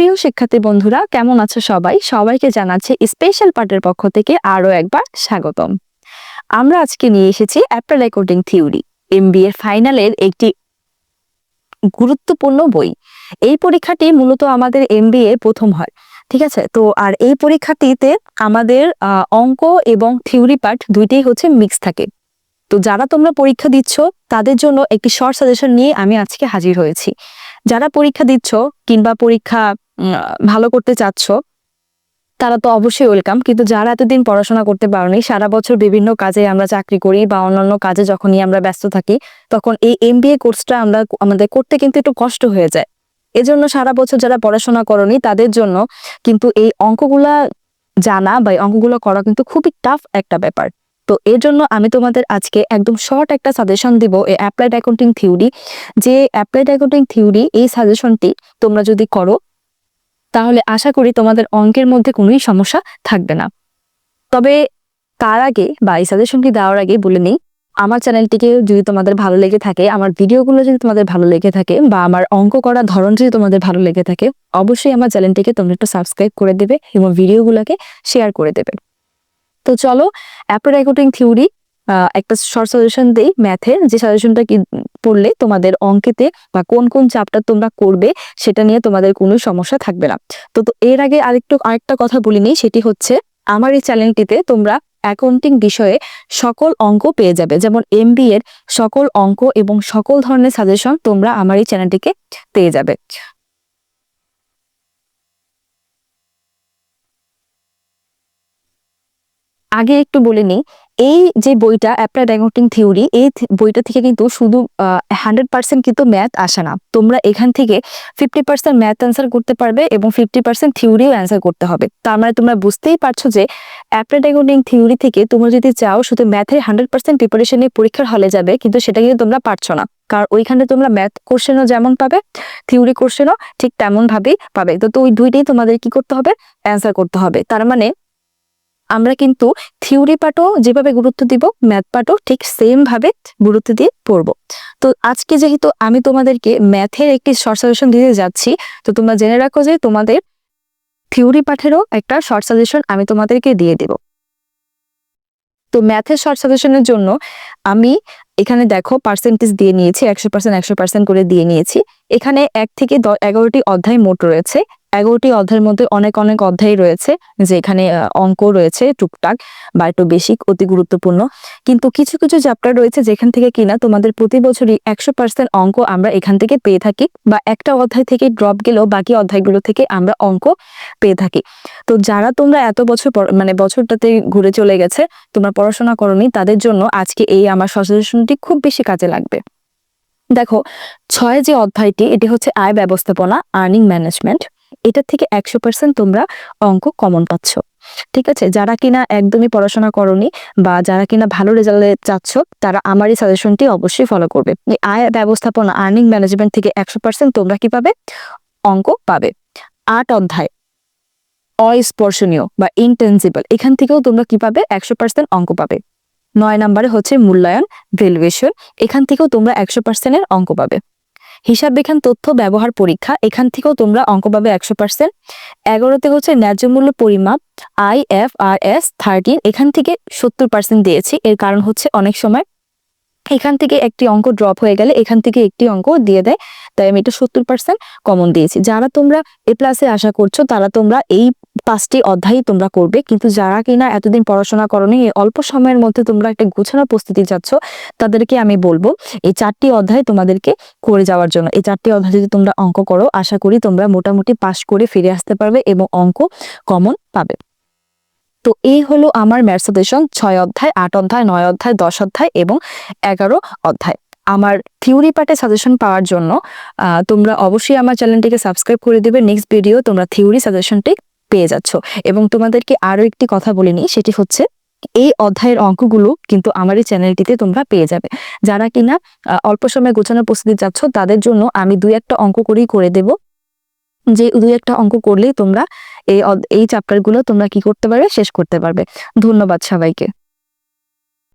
প্রিয় শিক্ষার্থী বন্ধুরা, কেমন আছো সবাই? সবাইকে জানাচ্ছি স্পেশাল পার্টের পক্ষ থেকে আরও একবার স্বাগতম। আমরা আজকে নিয়ে এসেছি অ্যাপ্রাল রেকর্ডিং থিওরি এমবিএ ফাইনালের একটি গুরুত্বপূর্ণ বই। এই পরীক্ষাটি মূলত আমাদের এমবিএ প্রথম হয়, ঠিক আছে? তো আর এই পরীক্ষাটিতে আমাদের অঙ্ক এবং থিওরি পার্ট দুইটাই হচ্ছে মিক্স থাকে। তো যারা তোমরা পরীক্ষা দিচ্ছ, তাদের জন্য একটি শর্ট সাজেশন নিয়ে আমি আজকে হাজির হয়েছি। যারা পরীক্ষা দিচ্ছ কিংবা পরীক্ষা ভালো করতে চাচ্ছ, তারা তো অবশ্যই ওয়েলকাম কিন্তু যারা এতদিন পড়াশোনা করতে পারোনি, সারা বছর বিভিন্ন কাজে আমরা চাকরি করি বা অন্যান্য কাজে যখনই আমরা ব্যস্ত থাকি, তখন এই এমবিএ কোর্সটা আমরা আমাদের করতে কিন্তু একটু কষ্ট হয়ে যায়। এজন্য সারা বছর যারা পড়াশোনা করনি, তাদের জন্য কিন্তু এই অঙ্কগুলা জানা বা অঙ্কগুলো করা কিন্তু খুবই টাফ একটা ব্যাপার। তো এর জন্য আমি তোমাদের আজকে একদম শর্ট একটা সাজেশন দিব, এই অ্যাপ্লাইড অ্যাকাউন্টিং থিওরি যে অ্যাপ্লাইড অ্যাকাউন্টিং থিওরি এই সাজেশনটি তোমরা যদি করো তাহলে আশা করি তোমাদের অঙ্কের মধ্যে কোনোই সমস্যা থাকবে না। তবে তার আগে বা এই সাজেশনটি দেওয়ার আগে বলে নিই, আমার চ্যানেলটিকে যদি তোমাদের ভালো লেগে থাকে, আমার ভিডিওগুলো যদি তোমাদের ভালো লেগে থাকে বা আমার অঙ্ক করার ধরন যদি তোমাদের ভালো লেগে থাকে, অবশ্যই আমার চ্যানেলটিকে তোমরা একটু সাবস্ক্রাইব করে দেবে এবং ভিডিওগুলোকে শেয়ার করে দেবে। তো চলো অ্যাপ্লাইড অ্যাকাউন্টিং থিওরি একটা শর্ট সাজেশন দেই ম্যাথের যে সাজেশনটা কি পড়লে তোমাদের অঙ্কেতে বা কোন কোন চাপটা তোমরা করবে সেটা নিয়ে তোমাদের কোনো সমস্যা থাকবে না। তো এর আগে আরেকটু, আরেকটা কথা বলিনি সেটি হচ্ছে আমার এই চ্যানেলটিতে তোমরা অ্যাকাউন্টিং বিষয়ে সকল অঙ্ক পেয়ে যাবে। যেমন এম এর সকল অঙ্ক এবং সকল ধরনের সাজেশন তোমরা আমার এই চ্যানেলটিকে পেয়ে যাবে। আগে একটু বলে নিই, এই যে বইটা অ্যাপ্লাইড অ্যাকাউন্টিং থিওরি এই বইটা থেকে কিন্তু শুধু হান্ড্রেড পার্সেন্ট কিন্তু ম্যাথ আসে না। তোমরা এখান থেকে ফিফটি পার্সেন্ট ম্যাথ অ্যান্সার করতে পারবে এবং ফিফটি পার্সেন্ট থিওরিও অ্যান্সার করতে হবে। তার মানে তোমরা বুঝতেই পারছ যে অ্যাপ্লাইড অ্যাকাউন্টিং থিওরি থেকে তোমরা যদি চাও শুধু ম্যাথের হান্ড্রেড পার্সেন্ট প্রিপারেশন নিয়ে পরীক্ষার হলে যাবে, কিন্তু সেটা কিন্তু তোমরা পারছ না। কারণ ওইখানে তোমরা ম্যাথ কোশ্চেনও যেমন পাবে থিওরি কোশ্চেনও ঠিক তেমন ভাবেই পাবে। তো তো ওই দুইটাই তোমাদের কি করতে হবে? অ্যান্সার করতে হবে। তার মানে আমরা কিন্তু থিওরি পার্টও যেভাবে গুরুত্ব দিব, ম্যাথ পার্টও ঠিক সেম ভাবে গুরুত্ব দিয়ে পড়ব। তো আজকে যেহেতু আমি তোমাদেরকে ম্যাথের একটি শর্ট সাজেশন দিতে যাচ্ছি, তো তোমরা জেনে রাখো যে তোমাদের থিওরি পাঠেরও একটা শর্ট সাজেশন আমি তোমাদেরকে দিয়ে দেব। তো ম্যাথের শর্ট সাজেশনের জন্য আমি এখানে দেখো পার্সেন্টেজ দিয়ে নিয়েছি, একশো পার্সেন্ট একশো পার্সেন্ট করে দিয়ে নিয়েছি। এখানে এক থেকে এগারোটি অধ্যায় মোট রয়েছে। এগারোটি অধ্যায়ের মধ্যে অনেক অনেক অধ্যায় রয়েছে যে এখানে অঙ্ক রয়েছে টুকটাক বা একটু বেশি অতি গুরুত্বপূর্ণ। কিন্তু কিছু কিছু চ্যাপ্টার রয়েছে যেখান থেকে কিনা তোমাদের প্রতি বছরই একশো পার্সেন্ট অঙ্ক আমরা এখান থেকে পেয়ে থাকি বা একটা অধ্যায় থেকে ড্রপ গেলেও বাকি অধ্যায়গুলো থেকে আমরা অঙ্ক পেয়ে থাকি। তো যারা তোমরা এত বছর মানে বছরটাতে ঘুরে চলে গেছে, তোমরা পড়াশোনা করনি, তাদের জন্য আজকে এই আমার সচেতনটি খুব বেশি কাজে লাগবে। দেখো, ছয় যে অধ্যায়টি, এটি হচ্ছে আয় ব্যবস্থাপনা আর্নিং ম্যানেজমেন্ট এটা থেকে একশো পার্সেন্ট তোমরা অঙ্ক কমন পাচ্ছ। ঠিক আছে? যারা কিনা একদমই পড়াশোনা করনি বা যারা কিনা ভালো রেজাল্টে চাচ্ছ তারা আমার এই সাজেশনটি অবশ্যই ফলো করবে। আয় ব্যবস্থাপনা আর্নিং ম্যানেজমেন্ট থেকে একশো পার্সেন্ট তোমরা কি পাবে? অঙ্ক পাবে। আট অধ্যায়। অস্পর্শনীয় বা ইনটেনজিবল এখান থেকেও তোমরা কি পাবে? একশো পার্সেন্ট অঙ্ক পাবে। নয় নম্বরে হচ্ছে মূল্যায়ন ভ্যালুয়েশন এখান থেকেও তোমরা একশো পার্সেন্টের অঙ্ক পাবে। হিসাব বিজ্ঞান তথ্য ব্যবহার পরীক্ষা, এখান থেকেও তোমরা অঙ্ক পাবে একশো পার্সেন্ট এগারোতে হচ্ছে ন্যায্য মূল্য পরিমাপ I F R S thirteen এখান থেকে সত্তর পার্সেন্ট দিয়েছি। এর কারণ হচ্ছে অনেক সময় এখান থেকে একটি অঙ্ক ড্রপ হয়ে গেলে এখান থেকে একটি অঙ্ক দিয়ে দেয়, তাই আমি এটা সত্তর পার্সেন্ট কমন দিয়েছি। যারা তোমরা এ প্লাসে আশা করছ, তারা তোমরা এই পাঁচটি অধ্যায় তোমরা করবে, কিন্তু যারা কিনা এতদিন পড়াশোনা করনি এই অল্প সময়ের মধ্যে তোমরা একটা গোছানো প্রস্তুতি চাচ্ছ, তাদেরকে আমি বলব, এই চারটি অধ্যায় তোমাদেরকে করে যাওয়ার জন্য। এই চারটি অধ্যায় যদি তোমরা অঙ্ক করো, আশা করি তোমরা মোটামুটি পাশ করে ফিরে আসতে পারবে এবং অঙ্ক কমন পাবে। তো এই হলো আমার ম্যাথসেশন ছয় অধ্যায়, আট অধ্যায়, নয় অধ্যায়, দশ অধ্যায় এবং এগারো অধ্যায়। আমার থিওরি পার্টে সাজেশন পাওয়ার জন্য তোমরা অবশ্যই আমার চ্যানেলটিকে সাবস্ক্রাইব করে দেবে। নেক্সট ভিডিও তোমরা থিওরি সাজেশনটি পেয়ে যাচ্ছ। এবং তোমাদেরকে আরও একটি কথা বলে নিই, সেটি হচ্ছে এই অধ্যায়ের অঙ্কগুলো কিন্তু আমার এই চ্যানেলটিতে তোমরা পেয়ে যাবে। যারা কিনা অল্প সময় গোছানোর প্রস্তুতি যাচ্ছ তাদের জন্য আমি দুই একটা অঙ্ক করেই করে দেব। যে দুই একটা অঙ্ক করলেই তোমরা এই এই চ্যাপ্টারগুলো তোমরা কি করতে পারবে? শেষ করতে পারবে। ধন্যবাদ সবাইকে।